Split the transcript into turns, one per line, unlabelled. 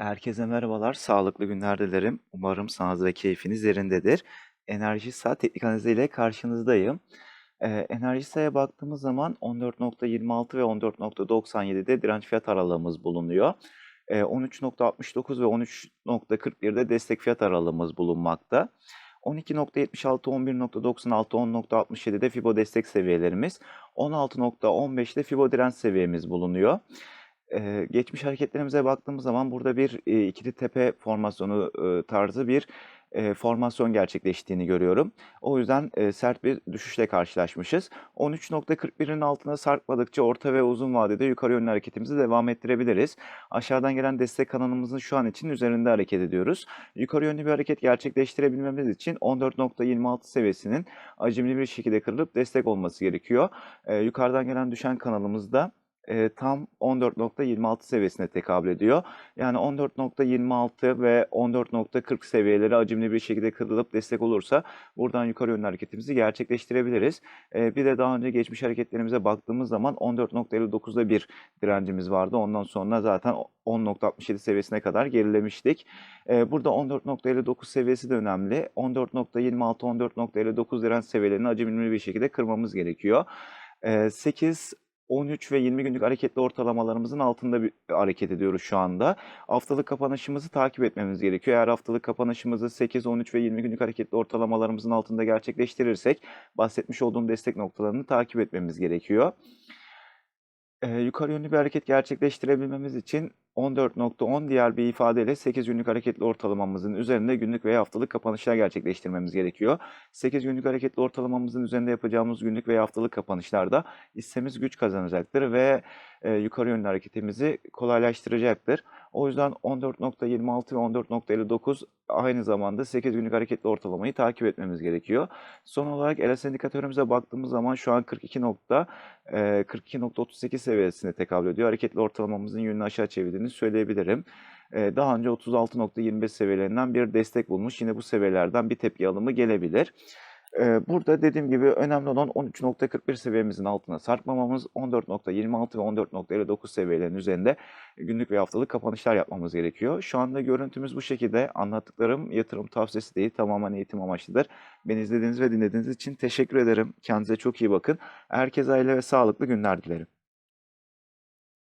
Herkese merhabalar, sağlıklı günler dilerim. Umarım sağlığınız ve keyfiniz yerindedir. Enerjisa teknik analizi ile karşınızdayım. Eee, Enerjisa'ya baktığımız zaman 14.26 ve 14.97'de direnç fiyat aralığımız bulunuyor. Eee, 13.69 ve 13.41'de destek fiyat aralığımız bulunmakta. 12.76, 11.96, 10.67'de Fibo destek seviyelerimiz, 16.15'de Fibo direnç seviyemiz bulunuyor. Eee, geçmiş hareketlerimize baktığımız zaman burada bir, eee, ikili tepe formasyonu, ııı, tarzı bir, eee, formasyon gerçekleştiğini görüyorum. O yüzden, eee, sert bir düşüşle karşılaşmışız. 13.41'in altına sarkmadıkça orta ve uzun vadede yukarı yönlü hareketimizi devam ettirebiliriz. Aşağıdan gelen destek kanalımızın şu an için üzerinde hareket ediyoruz. Yukarı yönlü bir hareket gerçekleştirebilmemiz için 14.26 seviyesinin hacimli bir şekilde kırılıp destek olması gerekiyor. Eee, yukarıdan gelen düşen kanalımız eee, tam 14.26 seviyesine tekabül ediyor. Yani 14.26 ve 14.40 seviyeleri hacimli bir şekilde kırılıp destek olursa buradan yukarı yönlü hareketimizi gerçekleştirebiliriz. Eee, bir de daha önce geçmiş hareketlerimize baktığımız zaman 14.59'da bir direncimiz vardı. Ondan sonra zaten o 10.67 seviyesine kadar gerilemiştik. Eee, burada 14.59 seviyesi de önemli. 14.26, 14.59 direnç seviyelerini hacimli bir şekilde kırmamız gerekiyor. Eee, 8, 13 ve 20 günlük hareketli ortalamalarımızın altında bir hareket ediyoruz şu anda. Haftalık kapanışımızı takip etmemiz gerekiyor. Eğer haftalık kapanışımızı 8, 13 ve 20 günlük hareketli ortalamalarımızın altında gerçekleştirirsek bahsetmiş olduğum destek noktalarını takip etmemiz gerekiyor. Eee, yukarı yönlü bir hareket gerçekleştirebilmemiz için 14.10 diğer bir ifadeyle 8 günlük hareketli ortalamamızın üzerinde günlük veya haftalık kapanışlar gerçekleştirmemiz gerekiyor. 8 günlük hareketli ortalamamızın üzerinde yapacağımız günlük veya haftalık kapanışlarda hissemiz güç kazanacaktır ve, eee, yukarı yönlü hareketimizi kolaylaştıracaktır. O yüzden 14.26 ve 14.59 aynı zamanda 8 günlük hareketli ortalamayı takip etmemiz gerekiyor. Son olarak LS indikatörümüze baktığımız zaman şu an 42 nokta, eee, 42.38 seviyesine tekabül ediyor. Hareketli ortalamamızın yönünü aşağı çevirdiğini söyleyebilirim. Daha önce 36.25 seviyelerinden bir destek bulmuş. Yine bu seviyelerden bir tepki alımı gelebilir. Burada dediğim gibi önemli olan 13.41 seviyemizin altına sarkmamamız, 14.26 ve 14.59 seviyelerinin üzerinde günlük ve haftalık kapanışlar yapmamız gerekiyor. Şu anda görüntümüz bu şekilde. Anlattıklarım yatırım tavsiyesi değil, tamamen eğitim amaçlıdır. Beni izlediğiniz ve dinlediğiniz için teşekkür ederim. Kendinize çok iyi bakın. Herkese hayırlı ve sağlıklı günler dilerim.